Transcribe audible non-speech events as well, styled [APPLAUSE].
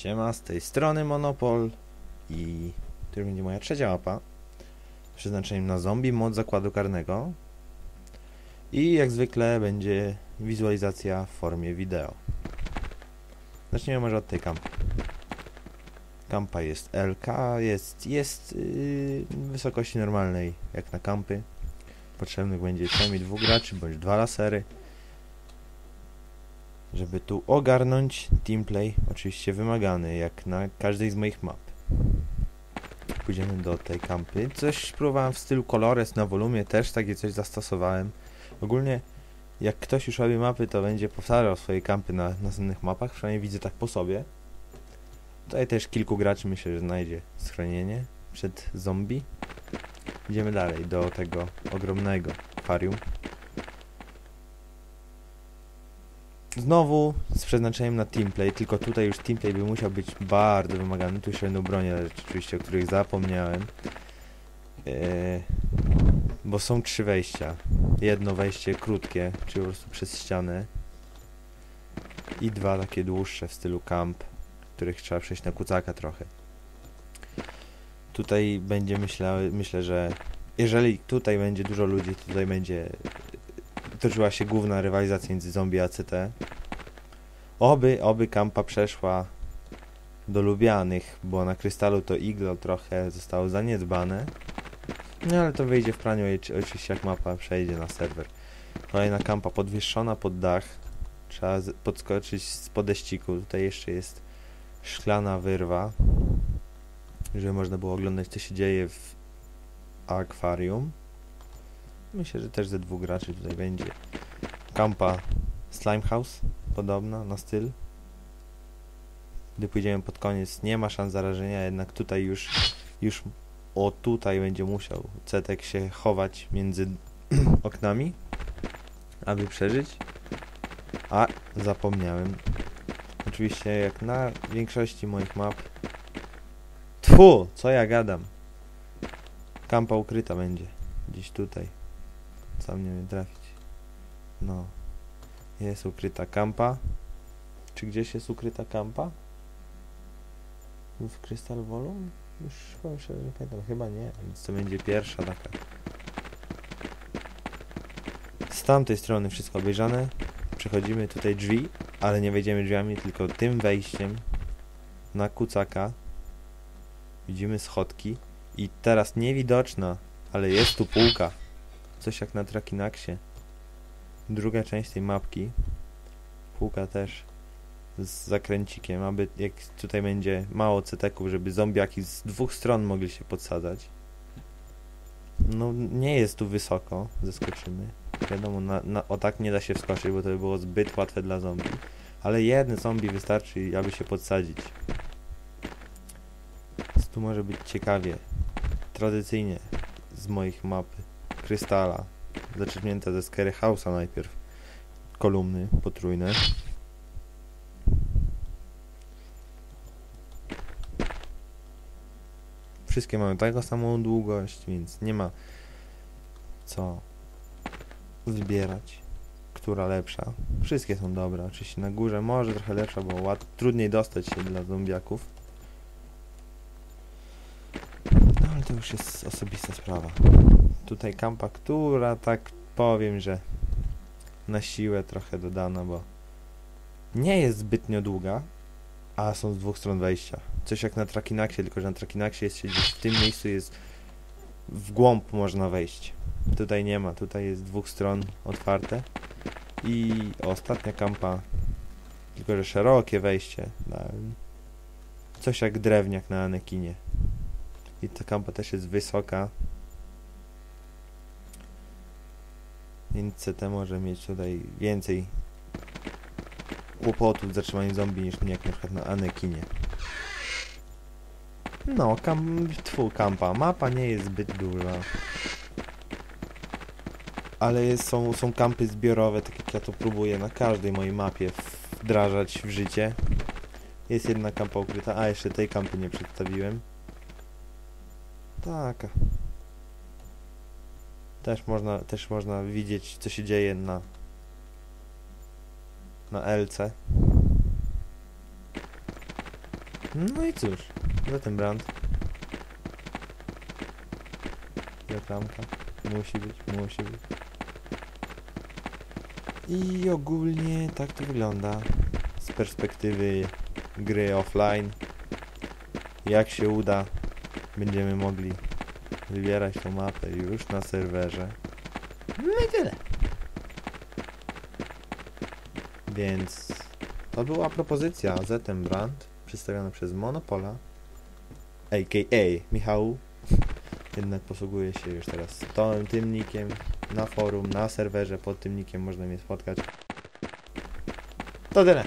Siema, z tej strony Monopol i to już będzie moja trzecia mapa przeznaczeniem na zombie mod zakładu karnego i jak zwykle będzie wizualizacja w formie wideo. Zaczniemy może od tej kampy. Kampa jest LK, jest, jest yy, wysokości normalnej jak na kampy. Potrzebnych będzie przynajmniej dwóch graczy bądź dwa lasery żeby tu ogarnąć teamplay, oczywiście wymagany, jak na każdej z moich map. Pójdziemy do tej kampy. Coś próbowałem w stylu Colores na volumie, też takie coś zastosowałem. Ogólnie, jak ktoś już robi mapy, to będzie powtarzał swoje kampy na następnych mapach, przynajmniej widzę tak po sobie. Tutaj też kilku graczy myślę, że znajdzie schronienie przed zombie. Idziemy dalej do tego ogromnego akwarium. Znowu z przeznaczeniem na teamplay, tylko tutaj już teamplay by musiał być bardzo wymagany. Tu jeszcze będą bronie, oczywiście, o których zapomniałem. Eee, bo są trzy wejścia. Jedno wejście krótkie, czyli po prostu przez ścianę. I dwa takie dłuższe w stylu camp, których trzeba przejść na kucaka trochę. Tutaj będzie myślę, myślę, że jeżeli tutaj będzie dużo ludzi, tutaj będzie toczyła się główna rywalizacja między zombie a CT. Oby, oby kampa przeszła do lubianych, bo na krystalu to iglo trochę zostało zaniedbane. No ale to wyjdzie w praniu oczywiście jak mapa przejdzie na serwer. Kolejna kampa podwieszona pod dach. Trzeba podskoczyć z podeściku. Tutaj jeszcze jest szklana wyrwa, żeby można było oglądać co się dzieje w akwarium. Myślę, że też ze dwóch graczy tutaj będzie. Kampa Slimehouse, podobna na styl. Gdy pójdziemy pod koniec, nie ma szans zarażenia, jednak tutaj już, już o tutaj będzie musiał Cetek się chować między [CLEARS THROAT] oknami, aby przeżyć. A, zapomniałem. Oczywiście, jak na większości moich map. Tfu, co ja gadam. Kampa ukryta będzie. Gdzieś tutaj. Sam nie wiem trafić. No. Jest ukryta kampa. Czy gdzieś jest ukryta kampa? W Crystal Volume? Już chyba się nie pamiętam. Chyba nie, więc to będzie pierwsza taka. Z tamtej strony wszystko obejrzane. Przechodzimy tutaj drzwi, ale nie wejdziemy drzwiami, tylko tym wejściem na kucaka. Widzimy schodki i teraz niewidoczna, ale jest tu półka. Coś jak na Trakinaxie. Druga część tej mapki. Półka też z zakręcikiem, aby jak tutaj będzie mało ceteków, żeby zombiaki z dwóch stron mogli się podsadzać. No nie jest tu wysoko, zeskoczymy. Wiadomo, na, na, o tak nie da się wskoczyć, bo to by było zbyt łatwe dla zombie. Ale jeden zombie wystarczy, aby się podsadzić. Więc tu może być ciekawie. Tradycyjnie z moich mapy krystala. Zaczerpnięte ze Scary House'a najpierw. Kolumny potrójne. Wszystkie mają taką samą długość, więc nie ma co wybierać, która lepsza. Wszystkie są dobre. Oczywiście na górze może trochę lepsza, bo łat trudniej dostać się dla zombiaków. No ale to już jest osobista sprawa tutaj kampa, która tak powiem, że na siłę trochę dodana, bo nie jest zbytnio długa, a są z dwóch stron wejścia. Coś jak na Trakinaxie, tylko że na Trakinaxie jest gdzieś w tym miejscu jest w głąb można wejść. Tutaj nie ma, tutaj jest z dwóch stron otwarte. I ostatnia kampa, tylko że szerokie wejście. Coś jak drewniak na Anekinie. I ta kampa też jest wysoka, Więc CT może mieć tutaj więcej kłopotów z zatrzymaniem zombie niż jak na przykład na Anekinie. No, kam... Tfu, kampa. Mapa nie jest zbyt duża. Ale jest, są, są kampy zbiorowe, tak jak ja to próbuję na każdej mojej mapie wdrażać w życie. Jest jedna kampa ukryta. A, jeszcze tej kampy nie przedstawiłem. Taka. Też można, też można widzieć, co się dzieje na na LC. No i cóż, za ten brand. Reklamka. Musi być, musi być. I ogólnie tak to wygląda z perspektywy gry offline. Jak się uda, będziemy mogli wybierać tą mapę już na serwerze. No i tyle. Więc to była propozycja ZM Brand przedstawiona przez Monopola, a.k.a. Michał. Jednak posługuje się już teraz tym, tym nickiem na forum, na serwerze, pod tym nickiem można mnie spotkać. To tyle.